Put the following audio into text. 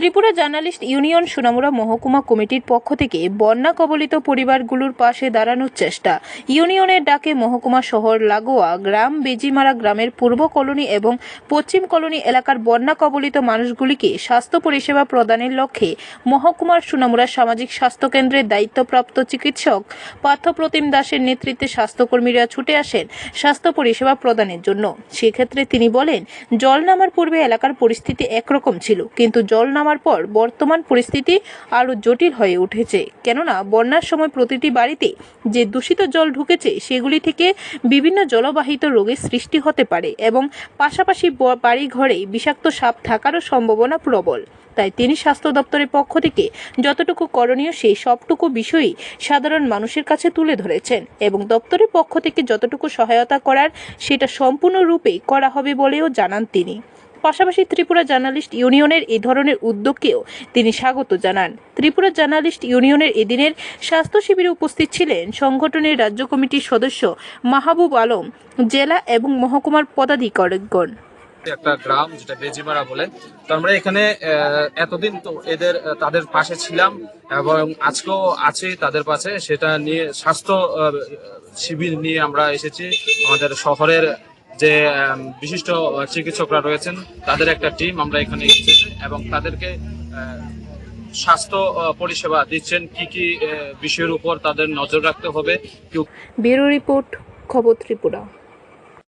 Tripura journalist union Sonamura মহকুমা কমিটির পক্ষ থেকে বন্যা কবলিত পরিবারগুলোর পাশে দাঁড়ানোর চেষ্টা। ইউনিয়নের ডাকে মহকুমা শহর লাগোয়া গ্রাম বেজিমারা গ্রামের পূর্ব কলোনি এবং পশ্চিম কলোনি এলাকার বন্যা কবলিত মানুষগুলিকে স্বাস্থ্য পরিষেবা প্রদানের লক্ষ্যে মহকুমার সোনামুড়া সামাজিক স্বাস্থ্য কেন্দ্রের দায়িত্বপ্রাপ্ত চিকিৎসক পার্থপ্রতিম দাসের নেতৃত্বে স্বাস্থ্যকর্মীরা ছুটে আসেন স্বাস্থ্য পরিষেবা প্রদানের জন্য। সেক্ষেত্রে তিনি বলেন, জল নামার পূর্বে এলাকার পরিস্থিতি একরকম ছিল, কিন্তু জল নামার পর বর্তমান পরিস্থিতি আরও জটিল হয়ে উঠেছে। কেননা, বন্যার সময় প্রতিটি বাড়িতে যে দূষিত জল ঢুকেছে, সেগুলি থেকে বিভিন্ন জলবাহিত রোগের সৃষ্টি হতে পারে এবং পাশাপাশি ব- বাড়িঘরে বিষাক্ত সাপ থাকারও সম্ভাবনা প্রবল। তাই তিনি স্বাস্থ্য দপ্তরের পক্ষ থেকে যতটুকু করণীয় সেই সবটুকু বিষয়ই সাধারণ মানুষের কাছে তুলে ধরেছেন এবং দপ্তরের পক্ষ থেকে যতটুকু সহায়তা করার সেটা সম্পূর্ণরূপে করা হবে বলেও জানান তিনি। পাশাপাশি ত্রিপুরা জার্নালিস্ট ইউনিয়নের এই ধরনের উদ্যোগকেও তিনি স্বাগত জানান। ত্রিপুরা জার্নালিস্ট ইউনিয়নের এদিনের স্বাস্থ্য শিবিরে উপস্থিত ছিলেন সংগঠনের রাজ্য কমিটির সদস্য মাহবুব আলম, জেলা এবং মহকুমার পদাধিকারীগণ একটা গ্রাম যেটা বেজিমারা বলে, তো আমরা এখানে এতদিন তো এদের তাদের পাশে ছিলাম এবং আজকেও আছি তাদের পাশে। সেটা নিয়ে স্বাস্থ্য শিবির নিয়ে আমরা এসেছি। আমাদের শহরের যে বিশিষ্ট চিকিৎসকরা রয়েছেন, তাদের একটা টিম আমরা এখানে এবং তাদেরকে স্বাস্থ্য পরিষেবা দিচ্ছেন, কি কি বিষয়ের উপর তাদের নজর রাখতে হবে ব্যুরো রিপোর্ট, খবর ত্রিপুরা।